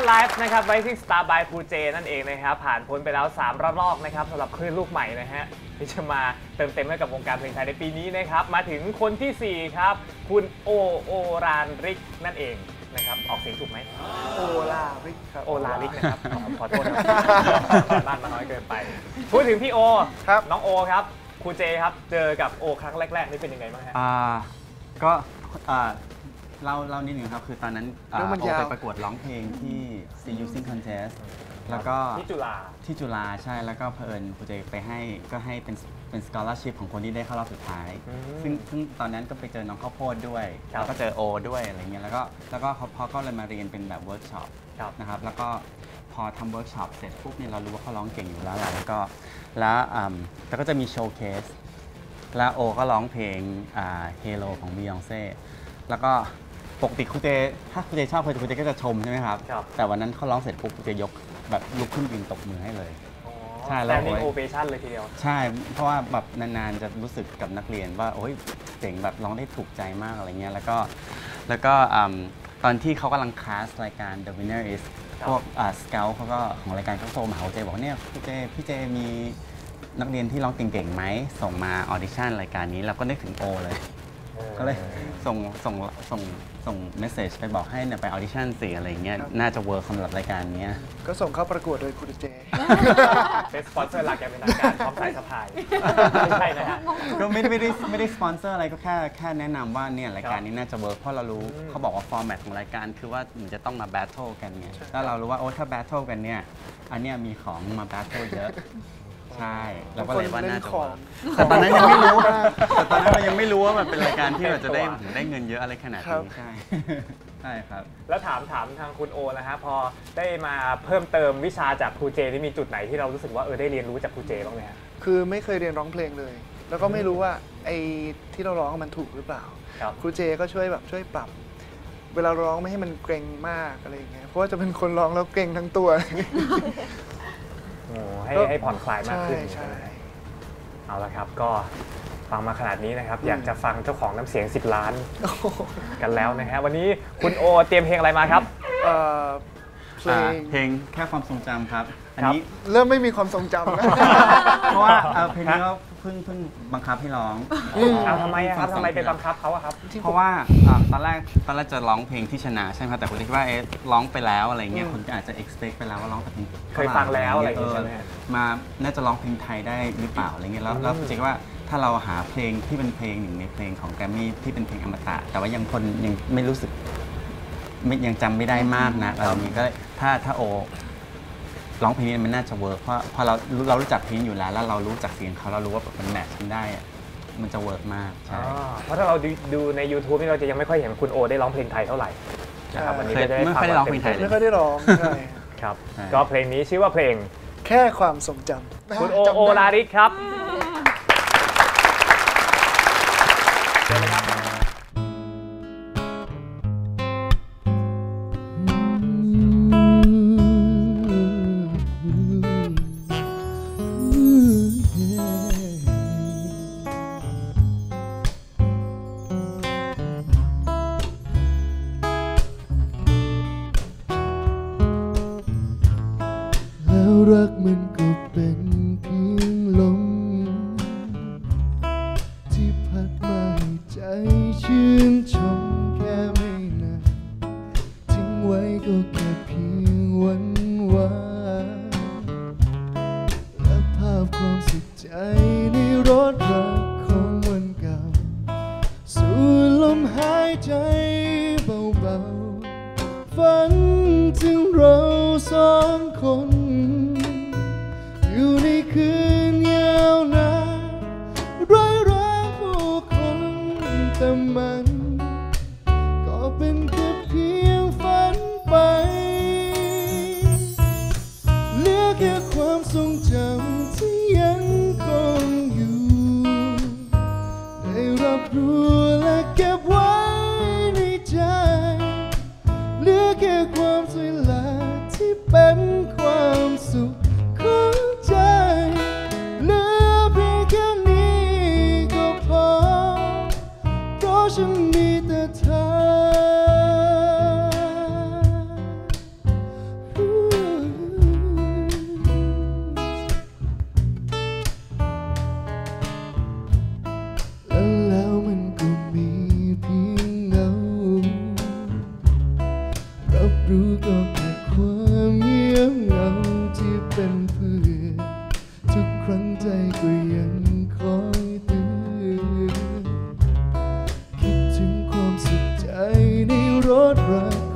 Upper Life นะครับ Rising Star by ครูเจนั่นเองนะครับ ผ่านพ้นไปแล้ว 3รอบรอบนะครับสำหรับคลื่นลูกใหม่นะฮะที่จะมาเติมเต็มให้กับวงการเพลงไทยในปีนี้นะครับ มาถึงคนทีสี่4 ครับ คุณโอโอรานริกนั่นเองนะครับ ออกเสียงถูกไหมโอลาริกครับโอลาริกนะครับ ขอขอโทษครับบ้านมาน้อยเกินไป พูดถึงพี่โอครับ น้องโอครับครูเจครับ เจอกับโอครั้งแรก ๆ นี่เป็นยังไงบ้างฮะ อ่าก็อ่า เล่าเล่านิดหนึ่งครับ คือตอนนั้นอ่าเรื่องมันโอยาว ไปประกวดร้องเพลงที่ CU Sing Contest แล้วก็ที่จุฬา ที่จุฬาใช่แล้วก็เพอิญครูเจไปให้ก็ให้เป็นเป็น scholarship ของคนที่ได้เข้ารอบสุดท้าย อืมซึ่งซึ่งตอนนั้นก็ไปเจอน้องข้าวโพดด้วยครับ แล้วก็เจอโอด้วยอะไรเงี้ยแล้วก็แล้วก็เขาเขาก็เลยมาเรียนเป็นแบบเวิร์กช็อป ครับ นะครับแล้วก็พอทำเวิร์กช็อปเสร็จปุ๊บเนี่ยเรารู้ว่าเขาร้องเก่งอยู่แล้วแหละแล้วก็แล้วอืมแล้วก็จะมีโชว์เคสแล้วโอก็ร้องเพลงเฮโ o ของบียองเซ่แล้วก็ ปกติครูเจถ้าครูเจชอบครูเจก็จะชมใช่ไหมครับ ครับแต่วันนั้นเขาร้องเสร็จปุ๊บครูเจยกแบบลุกขึ้นยืนตบมือให้เลย ใช่แล้วแต่นี่โอ้ย โอเปชั่นเลยทีเดียว ใช่ เพราะว่าแบบนานๆจะรู้สึกกับนักเรียนว่าโอ้ยเจ๋งแบบร้องได้ถูกใจมากอะไรเงี้ยแล้วก็แล้วก็อืมตอนที่เขากำลังคลาสรายการ The Winner is ครับ พวกสเกลเขาก็ของรายการเขาโทรมาหาเจบอกว่าเนี่ยพี่เจพี่เจมีนักเรียนที่ร้องเก่งๆไหมส่งมาออดิชั่นรายการนี้เราก็นึกถึงโอเลย ก็เลยส่งส่งส่งส่งเมสเซจไปบอกให้เนี่ยไปออดิชั่นสิอะไรเงี้ยครับน่าจะเวิร์คสำหรับรายการเนี้ยก็ส่งเข้าประกวดโดยคุณเจเป็นสปอนเซอร์หลักอย่างเป็นทางการพร้อมสายสะพายไม่ใช่นะฮะก็ไม่ได้ไม่ได้ไม่ได้สปอนเซอร์อะไรก็แค่แค่แนะนำว่าเนี่ยรายการครับนี้น่าจะเวิร์กเพราะเรารู้อืมเขาบอกว่าฟอร์แมตของรายการคือว่ามันจะต้องมาแบทเทิลกันไงแล้วเรารู้ว่าโอ้ถ้าแบทเทิลกันเนี่ยอันเนี้ยมีของมาแบทเทิลเยอะ ใช่เราก็เลยว่าน่าจะของเวิร์กแต่ตอนนั้นยังไม่รู้แต่ตอนนั้นเรายังไม่รู้ว่ามันเป็นรายการที่เราจะได้ได้เงินเยอะอะไรขนาดครับนี้ใช่ใช่ครับ แล้วถามถามทางคุณโอนะฮะพอได้มาเพิ่มเติมวิชาจากครูเจนี่มีจุดไหนที่เรารู้สึกว่าเออได้เรียนรู้จากครูเจบ้างไหมฮะคือไม่เคยเรียนร้องเพลงเลย แล้วก็ไม่รู้ว่าไอ้ที่เราร้องมันถูกหรือเปล่าครับครูเจก็ช่วยแบบช่วยปรับเวลาร้องไม่ให้มันเกรงมากอะไรอย่างเงี้ย เพราะว่าจะเป็นคนร้องแล้วเกรงทั้งตัวโอ้ ให้ก็ให้ผ่อนคลายมากใช่ขึ้นใช่เอาละครับก็ฟังมาขนาดนี้นะครับ อยากจะฟังเจ้าของน้ำเสียง 10 ล้านโอ้โหกันแล้วนะฮะวันนี้คุณโอเตรียมเพลงอะไรมาครับเอ่อเพลอ่างเพลงแค่ความทรงจำครับ อันนี้เริ่มไม่มีความทรงจำนะเพราะว่าเอ่อเพลงนี้ก็ เพิ่งเพิ่งบังคับให้ร้องเอาทำไมอะครับทำไมไปบังคับเขาอะครับ เพราะว่าอ่าตอนแรกตอนแรกจะร้องเพลงที่ชนะใช่ไหมครับแต่คุณคิดว่าเอ๊ะร้องไปแล้วอะไรเงี้ยอืมคนก็อาจจะ expect ไปแล้วว่าร้องแต่เพลงเคยฟังแล้วอะไรอย่างงี้เใช่ไหมฮะ มาน่าจะร้องเพลงไทยได้หรือเปล่าอะไรเงี้ยแล้วแล้วอืมจริงว่าถ้าเราหาเพลงที่เป็นเพลงหนึ่งในเพลงของแกรมมี่ที่เป็นเพลงอมตะแต่ว่ายังคนยังไม่รู้สึกไม่ยังจำไม่ได้มากนะอะไรอย่างงี้ก็เลยถ้าถ้าโอ ร้องเพลงนี้มันน่าจะเวิร์กเพราะพอเราเรารู้จักเพลงอยู่แล้ว แล้วเรารู้จักเสียงเขาเรารู้ว่ามันแมทช์กันได้อะมันจะเวิร์กมากใช่อ๋อเพราะถ้าเราดูดูใน YouTube นี่เราจะยังไม่ค่อยเห็นคุณโอได้ร้องเพลงไทยเท่าไหร่นะครับวันนี้เคยก็จะได้ไม่ฟังค่อยได้ร้องเพลงไทยไม่ค่อยได้ร้องใช่ครับ ใช่ ก็เพลงนี้ชื่อว่าเพลงแค่ความทรงจำคุณโอจำได้โอลาริสครับ เพรา ใน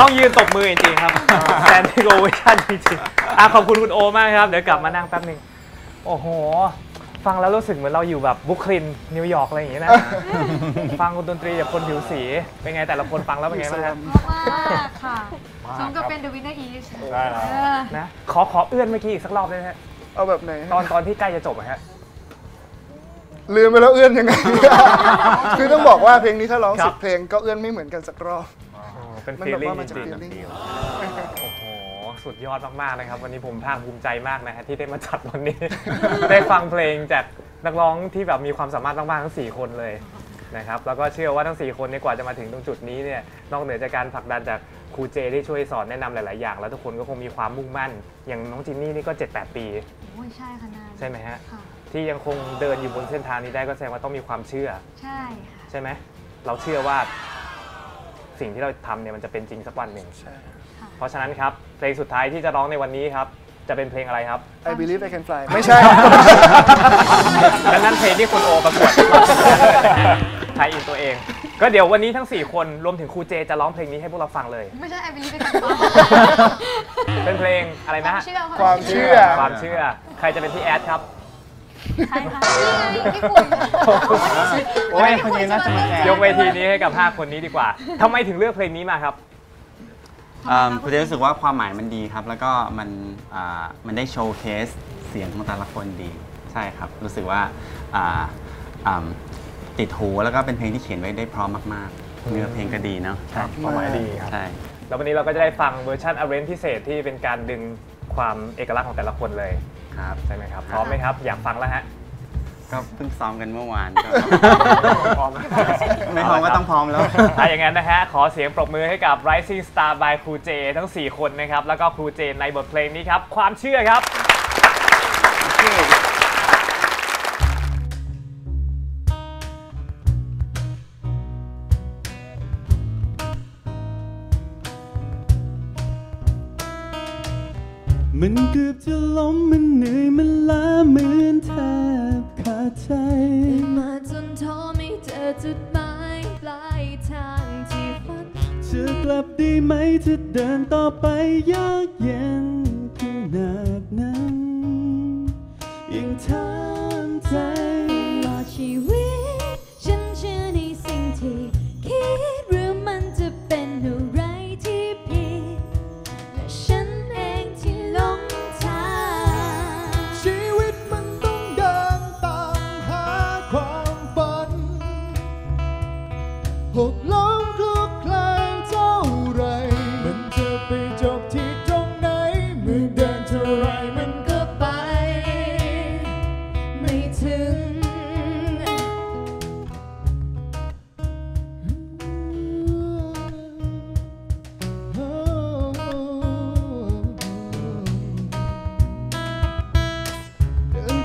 ต้องยืนตบมือจริงๆครับแซนดิโกเวชั่นจริงๆอะขอบคุณคุณโอมากครับ เดี๋ยวกลับมานั่งแป๊บหนึ่งโอ้โห ฟังแล้วรู้สึกเหมือนเราอยู่แบบบุคลินนิวยอร์กอะไรอย่างเงี้ยนะฟังดนตรีจากคนผิวสี เป็นไงแต่ละคนฟังแล้วเป็นไงบ้างครับมากค่ะสมกับเป็น The Winner Is ได้แล้วเออนะขอขอเอื้อนเมื่อกี้อีกสักรอบได้ไหมฮะเอาแบบไหนตอนตอนที่ใกล้จะจบอะฮะลืมไปแล้วเอื้อนยังไง คือต้องบอกว่าเพลงนี้ถ้าร้องครัสิบบเพลงก็เอื้อนไม่เหมือนกันสักรอบโอ้ เป็นมันฟีแบลบลิ่งว่ามันจจะริง feeling ๆโอ้โห สุดยอดมากๆนะครับ วันนี้ผมภาคภูมิใจมากนะฮะที่ได้มาจัดวันนี้ ได้ฟังเพลงจากนักร้องที่แบบมีความสามารถมากๆทั้ง 4 คนเลยนะครับแล้วก็เชื่อว่าทั้ง 4 คนเนี่ยกว่าจะมาถึงตรงจุดนี้เนี่ยนอกเหนือจากการผลักดันจากครูเจที่ช่วยสอนแนะนำหลาย ๆ อย่าง แล้วทุกคนก็คงมีความมุ่งมั่น อย่างน้องจินนี่นี่ก็ 7-8 ปี โอ้ยใช่ค่ะนานใช่ไหมฮะค่ะ ที่ยังคงเดินอยู่บนเส้นทางนี้ได้ก็แสดงว่าต้องมีความเชื่อใช่ค่ะ ใช่ไหมเราเชื่อว่า สิ่งที่เราทำเนี่ยมันจะเป็นจริงสักวันหนึ่ง ใช่ เพราะฉะนั้นครับ เพลงสุดท้ายที่จะร้องในวันนี้ครับ จะเป็นเพลงอะไรครับ I believe I can fly ไม่ใช่ ดังนั้นเพลงที่คุณโอประกวดไทยอินตัวเอง ก็เดี๋ยววันนี้ทั้ง 4 คนรวมถึงครูเจจะร้องเพลงนี้ให้พวกเราฟังเลย ไม่ใช่ I believe I can fly เป็นเพลงอะไรควานะมเชื่อความเชื่อ ความเชื่อ ใครจะเป็นพี่แอดครับ ใช่ค่ะนี่ไงพี่ปุ๋ยโอ้ยคนยืนน่าจะมีแฟนยกเวทีนี้ให้กับ 5 คนนี้ดีกว่าทำไมถึงเลือกเพลงนี้มาครับอ่าคุณจะรู้สึกว่าความหมายมันดีครับ แล้วก็มันอ่ามันได้โชว์เคสเสียงของแต่ละคนดี ใช่ครับ รู้สึกว่าอ่าอ่าติดหูแล้วก็เป็นเพลงที่เขียนไว้ได้พร้อมมากๆ เนื้อเพลงก็ดีเนาะใช่ความหมายดีครับใช่แล้ววันนี้เราก็จะได้ฟังเวอร์ชันอาร์เรนพิเศษที่เป็นการดึงความเอกลักษณ์ของแต่ละคนเลย ครับ ใช่ไหมครับพร้อมไหมครับอยากฟังแล้วฮะ ก็เพิ่งซ้อมกันเมื่อวานก็พร้อมไม่พร้อมก็ต้องพร้อมแล้วถ้าอย่างนั้นนะฮะ ขอเสียงปรบมือให้กับ Rising Star by ครูเจ ทั้ง 4 คนนะครับ แล้วก็ครูเจในบทเพลงนี้ครับ ความเชื่อครับ มันเกือบจะล้มมันเหนื่อยมันล้าเหมือนแทบขาดใจมาจนท้อไม่เจอจุดหมายปลายทางที่ฝันจะกลับได้ไหมจะเดินต่อไปยากเย็น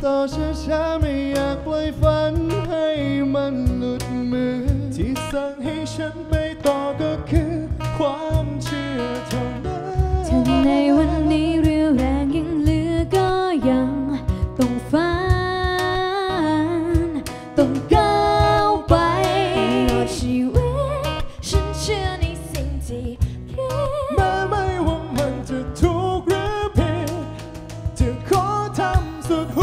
ต่อช้าๆไม่อยากปล่อยฝันให้มันหลุดมือ ที่สั่งให้ฉันไปต่อก็คือ ความเชื่อเท่านั้นถ้าในวันนี้เรียวแรงยังเหลือก็ยังต้องฝันต้องก้าวไปตลอดชีวิตฉันเชื่อในสิ่งที่คิดแม้ไม่ว่ามันจะถูกหรือผิดจะขอทำสุดหัว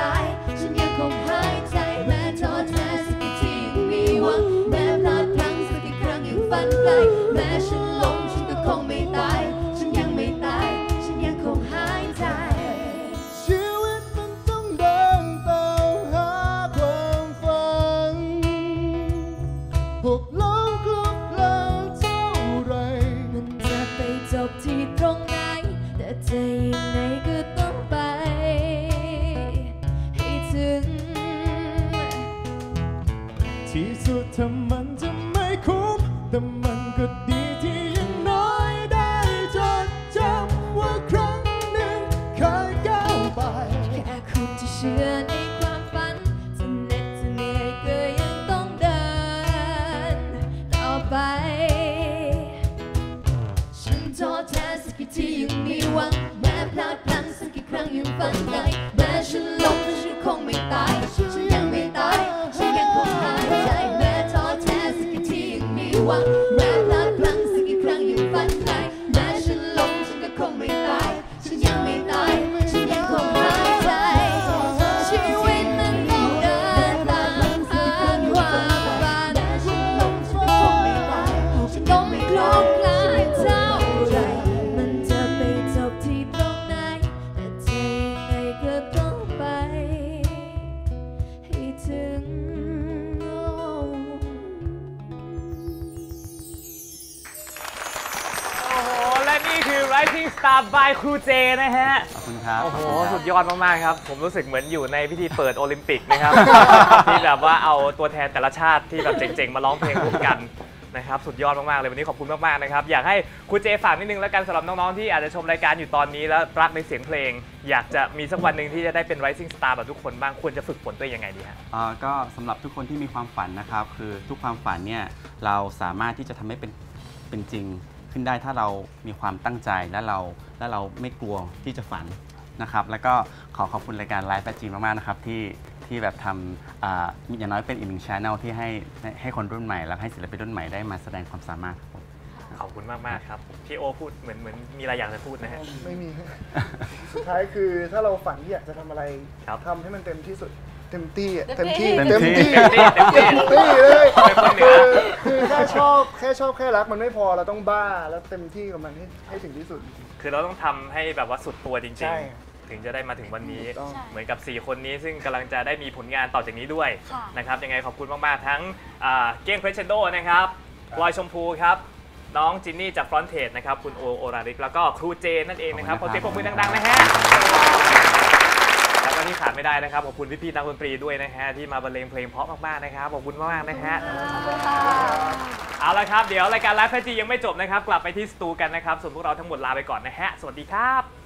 ตาย ฉันยังคงหายใจแม้ท้อแท้สักกี่ที่ยังมีหวังแม้พลาดพลั้งสักกี่ครั้งยังฝันไกลแม้ฉันล้มฉันก็คงไม่ตาย แต่มันก็ดีที่ยังน้อยได้จดจำว่าครั้งหนึ่งเคยก้าวไป แค่คุณที่เชื่อในความฝัน จะเหน็ดจะเหนื่อยก็ยังต้องเดินต่อไป ฉันท้อแท้สักกี่ที่ยังมีหวัง แม้พลาดพลั้งสักกี่ครั้งยังฝันไก ยั Rising Star by ครูเจนะฮะ ขอบคุณครับโอ้โห สุดยอดมาก ๆ ครับ ผมรู้สึกเหมือนอยู่ในพิธีเปิดโอลิมปิกนะครับ ที่แบบว่าเอาตัวแทนแต่ละชาติที่แบบเจ๋ง ๆ มาร้องเพลงร่วมกันนะครับสุดยอดมาก ๆ เลยวันนี้ขอบคุณมาก ๆ นะครับ อยากให้ครูเจฝากนิดนึงแล้วกันสำหรับน้อง ๆ ที่อาจจะชมรายการอยู่ตอนนี้แล้วรักในเสียงเพลง อยากจะมีสักวันหนึ่งที่จะได้เป็น Rising Star แบบทุกคนบ้างควรจะฝึกฝนตัวเองยังไงดีฮะอ่าก็สำหรับทุกคนที่มีความฝันนะครับ คือทุกความฝันเนี่ยเราสามารถที่จะทำให้เป็นเป็นจริง ขึ้นได้ถ้าเรามีความตั้งใจและเราและเราไม่กลัวที่จะฝันนะครับ แล้วก็ขอขอบคุณรายการไลฟ์แฟจีมากๆนะครับที่ที่แบบทำอ่าอย่างน้อยเป็นอีกหนึ่งช anel ที่ให้ให้คนรุ่นใหม่แล้วให้ศิลปินรุ่นใหม่ได้มาแสดงความสามารถครับผมขอบคุณมากๆครับพี่โอพูดเหมือนเหมือนมีอะไรอยากจะพูดนะฮะไม่มี สุดท้ายคือถ้าเราฝันที่อยากจะทำอะไรครับทำให้มันเต็มที่สุด เต็มที่อะเต็เต็มมที่ที่เต็เต็มมที่ที่เต็มที่เต็มที่เต็มที่เลยเป็นคนเหนืคืออคือแค่ชอบแค่ชอบแค่รักมันไม่พอเราต้องบ้าแล้วเต็มที่กับมันให้ให้ถึงที่สุด คือเราต้องทำให้แบบว่าสุดตัวจริใช่ งๆ ถึงจะได้มาถึงวันนี้ ถูกต้อง เหมือนกับ 4 คนนี้ซึ่งกำลังจะได้มีผลงานต่อจากนี้ด้วยค่ะ นะครับยังไงขอบคุณมาก ๆ ทั้งอ่าเก้งเพรสเชนโดนะครับพลอยชมพูครับ น้องจินนี่จากฟรอนเทจนะครับ คุณโอโอราริก แล้วก็ครูเจนั่นเองนะครับขขออบเสียงปคุรบมือณครับดัง ๆ นะฮะ แล้วก็ที่ขาดไม่ได้นะครับขอบคุณพี่ๆนักดนตรีด้วยนะฮะที่มาบรรเลงเพลงเพราะมากๆนะครับขอบคุณมากๆนะฮะเอาละครับเดี๋ยวรายการไลฟ์แฟจียังไม่จบนะครับ กลับไปที่สตูกันนะครับส่วนพวกเราทั้งหมดลาไปก่อนนะฮะสวัสดีครับ